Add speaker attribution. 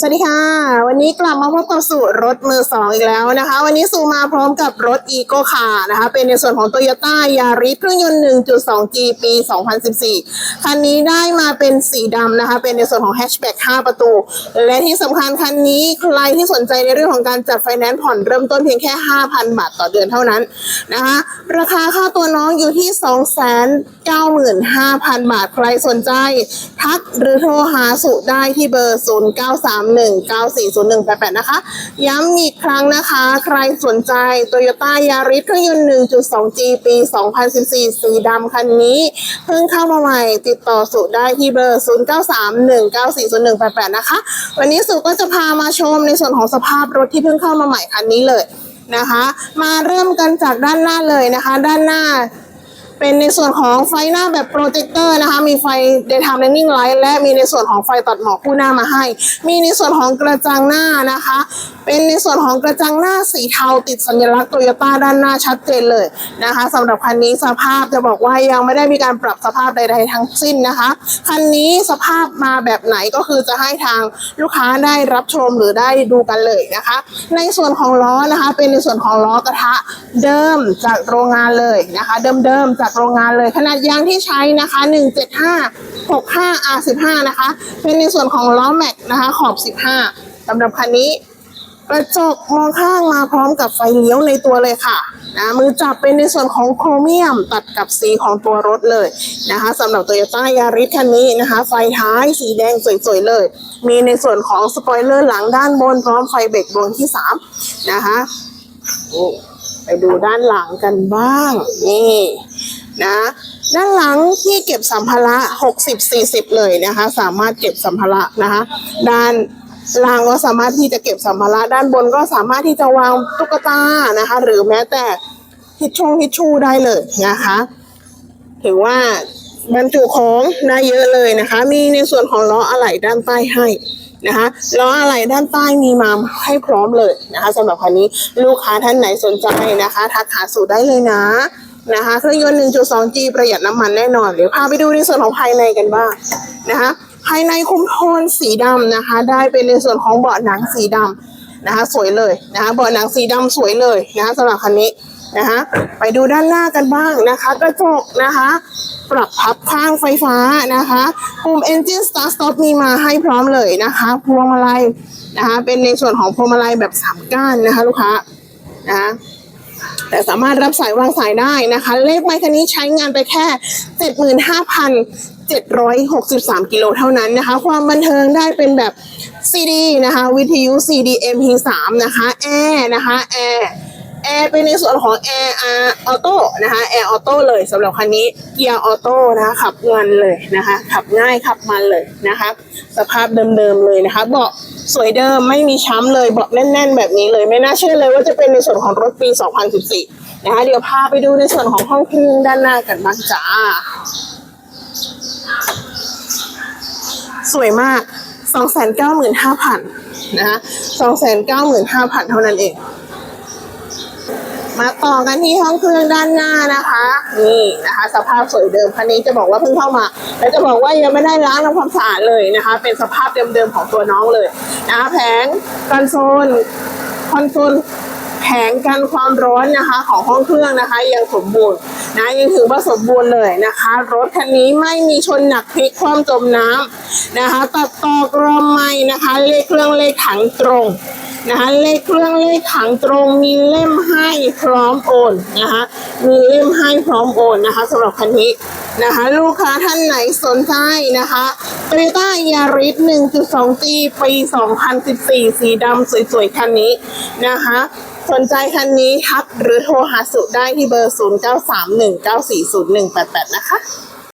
Speaker 1: สวัสดีค่ะ วันนี้กลับมาพบกับสู่รถมือสองอีกแล้วนะคะ วันนี้สูมาพร้อมกับรถ e ีโก้คาร์นะคะ เป็นในส่วนของ t o y ยต้ายาริสเครื่องยนต์ 1.2G ปี 2014 คันนี้ได้มาเป็นสีดำนะคะ เป็นในส่วนของแฮชแบ็ก5ประตู และที่สำคัญคันนี้ใครที่สนใจในเรื่องของการจัดไฟแนนซ์ผ่อนเริ่มต้นเพียงแค่ 5,000 บาทต่อเดือนเท่านั้นนะคะ ราคาค่าตัวน้องอยู่ที่ 295,000 บาท ใครสนใจ ทักหรือโทรหาสุได้ที่เบอร์ 093 0931940188นย์หนึ่งแปดแปดนะคะ ย้ำอีกครั้งนะคะ ใครสนใจ Toyota Yaris เครื่องยนต์ 1.2G ปี2014สีดำคันนี้ เพิ่งเข้ามาใหม่ติดต่อสุได้ที่เบอร์0931940188นะคะ วันนี้สุก็จะพามาชมในส่วนของสภาพรถที่เพิ่งเข้ามาใหม่คันนี้เลยนะคะ มาเริ่มกันจากด้านหน้าเลยนะคะ ด้านหน้า เป็นในส่วนของไฟหน้าแบบโปรเจคเตอร์นะคะ มีไฟ daytime running light และมีในส่วนของไฟตัดหมอกคู่หน้ามาให้ มีในส่วนของกระจังหน้านะคะ เป็นในส่วนของกระจังหน้าสีเทาติดสัญลักษณ์โตโยต้าด้านหน้าชัดเจนเลยนะคะสำหรับคันนี้สภาพจะบอกว่ายังไม่ได้มีการปรับสภาพใด ๆ ทั้งสิ้นนะคะ คันนี้สภาพมาแบบไหนก็คือจะให้ทางลูกค้าได้รับชมหรือได้ดูกันเลยนะคะ ในส่วนของล้อนะคะ เป็นในส่วนของล้อกระทะเดิมจากโรงงานเลยนะคะ เดิมๆจากโรงงานเลย ขนาดยางที่ใช้นะคะ 175 65 R15 นะคะ เป็นในส่วนของล้อแม็กนะคะขอบ 15สำหรับคันนี้กระจกมองข้างมาพร้อมกับไฟเลี้ยวในตัวเลยค่ะนะมือจับเป็นในส่วนของโครเมียมตัดกับสีของตัวรถเลยนะคะสำหรับ Toyota Yaris คันนี้นะคะ ไฟท้ายสีแดงสวยๆเลย มีในส่วนของสปอยเลอร์หลังด้านบนพร้อมไฟเบรกดวงที่ 3 นะคะไปดูด้านหลังกันบ้าง นี่ นะ ด้านหลังที่เก็บสัมภาระ 60-40 เลยนะคะ สามารถเก็บสัมภาระนะคะ ด้านล่างก็สามารถที่จะเก็บสัมภาระด้านบนก็สามารถที่จะวางตุ๊กตานะคะ หรือแม้แต่ทิชชู่ทิชชู่ได้เลยนะคะ ถือว่าบรรจุของได้เยอะเลยนะคะ มีในส่วนของล้ออะไหล่ด้านใต้ให้นะคะล้ออะไหล่ด้านใต้มีมาให้พร้อมเลยนะคะสำหรับคันนี้ลูกค้าท่านไหนสนใจนะคะ ทักหาสูตรได้เลยนะ นะคะเครื่องยนต์ 1.2G ประหยัดน้ำมันแน่นอนเดี๋ยวพาไปดูในส่วนของภายในกันบ้างนะคะภายในคุมโทนสีดำนะคะ ได้เป็นในส่วนของเบาะหนังสีดำนะคะ สวยเลยนะคะเบาะหนังสีดำสวยเลยนะคะสำหรับคันนี้นะคะไปดูด้านหน้ากันบ้างนะคะ กระจกนะคะ ปรับพับข้างไฟฟ้านะคะปุ่ม engine start stop มีมาให้พร้อมเลยนะคะพวงมาลัยนะคะ เป็นในส่วนของพวงมาลัยแบบสามก้านนะคะ ลูกค้านะคะ แต่สามารถรับสายวางสายได้นะคะ เลขไมค์คันนี้ใช้งานไปแค่ 75,763 กิโลเท่านั้นนะคะ ความบันเทิงได้เป็นแบบ CD นะคะ วิทยุ CD MP3 นะคะแอร์นะคะแอร์แอร์เป็นในส่วนของแอร์ออโต้นะคะแอร์ออโต้เลยสำหรับคันนี้เกียร์ออโต้นะคะขับงินเลยนะคะ ขับง่ายขับมันเลยนะคะ สภาพเดิมๆเลยนะคะเบาะ สวยเดิมไม่มีช้ำเลยบอกแน่น ๆ แบบนี้เลยไม่น่าเชื่อเลยว่าจะเป็นในส่วนของรถปี 2014 นะคะเดี๋ยวพาไปดูในส่วนของห้องเครื่องด้านหน้ากันบ้างจ้า สวยมาก 295,000นะคะ295,000 เท่านั้นเอง มาต่อกันที่ห้องเครื่องด้านหน้านะคะ นี่นะคะ สภาพสวยเดิมคันนี้จะบอกว่าเพิ่งเข้ามา แล้วจะบอกว่ายังไม่ได้ล้างทำความสะอาดเลยนะคะ เป็นสภาพเดิมๆของตัวน้องเลยนะคะแผงคอนโซลคอนโซลแผงกันความร้อนนะคะ ของห้องเครื่องนะคะ ยังสมบูรณ์นะยังถือว่าสมบูรณ์เลยนะคะ รถคันนี้ไม่มีชนหนักพลิกคว่ำจมน้ำนะคะ ตัดต่อกรอมไม่นะคะ เลขเครื่องเลขถังตรง นะคะเลขเครื่องเลขถังตรงมีเล่มให้พร้อมโอนนะคะมีเล่มให้พร้อมโอนนะคะสำหรับคันนี้นะคะลูกค้าท่านไหนสนใจนะคะ Toyota Yaris 1.2G ปี 2014 สีดำสวยๆ คันนี้นะคะสนใจคันนี้ทักหรือโทรหาสุได้ที่เบอร์ 0931940188 นะคะ